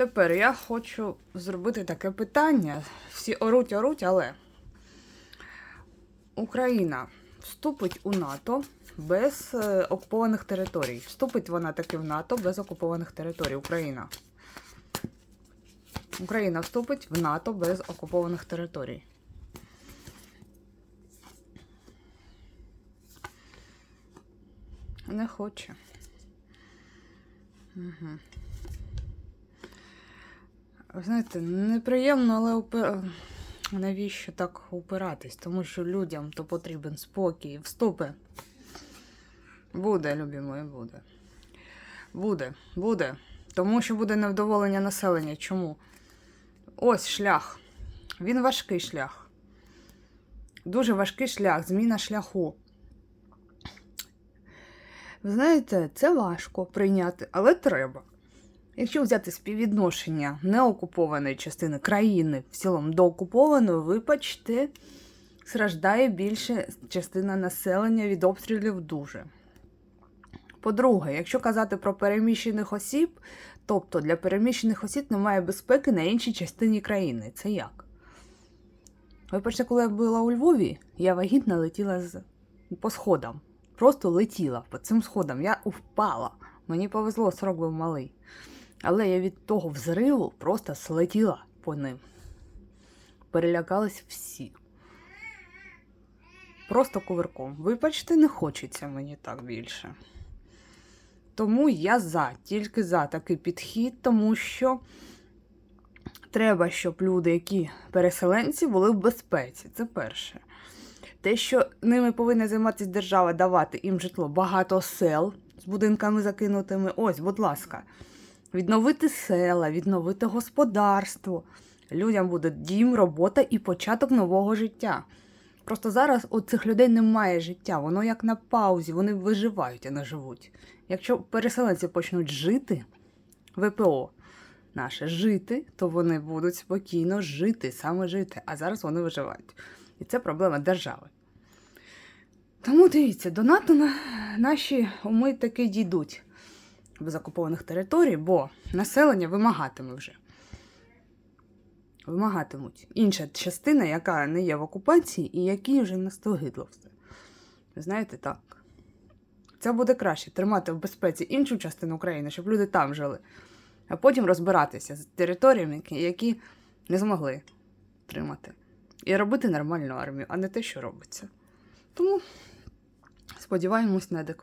Тепер я хочу зробити таке питання. Всі оруть, оруть, але Україна вступить у НАТО без е, окупованих територій. Вступить вона таки в НАТО без окупованих територій. Україна. Україна вступить в НАТО без окупованих територій. Не хоче. Угу. Ви знаєте, неприємно, але упи... навіщо так упиратись? Тому що людям то потрібен спокій, вступи. Буде, любі мої, буде. Буде, буде. Тому що буде невдоволення населення. Чому? Ось шлях. Він важкий шлях. Дуже важкий шлях, зміна шляху. Ви знаєте, це важко прийняти, але треба. Якщо взяти співвідношення неокупованої частини країни в цілому до окупованої, вибачте, страждає більше частина населення від обстрілів дуже. По-друге, якщо казати про переміщених осіб, тобто для переміщених осіб немає безпеки на іншій частині країни. Це як? Вибачте, коли я була у Львові, я вагітна летіла з... по сходам. Просто летіла по цим сходам. Я впала. Мені повезло, срок був малий. Але я від того взриву просто слетіла по ним. Перелякались всі. Просто кувирком. Вибачте, не хочеться мені так більше. Тому я за, тільки за такий підхід, тому що треба, щоб люди, які переселенці, були в безпеці. Це перше. Те, що ними повинна займатися держава, давати їм житло, багато сел з будинками закинутими. Ось, будь ласка, відновити села, відновити господарство. Людям буде дім, робота і початок нового життя. Просто зараз у цих людей немає життя, воно як на паузі, вони виживають, а не живуть. Якщо переселенці почнуть жити, ВПО наше жити, то вони будуть спокійно жити, саме жити. А зараз вони виживають. І це проблема держави. Тому дивіться, до НАТО на наші уми таки дійдуть без окупованих територій, бо населення вимагатиме вже. Вимагатимуть. Інша частина, яка не є в окупації, і якій вже настогидло все. Знаєте, так. Це буде краще тримати в безпеці іншу частину України, щоб люди там жили, а потім розбиратися з територіями, які не змогли тримати. І робити нормальну армію, а не те, що робиться. Тому сподіваємось на адекватність.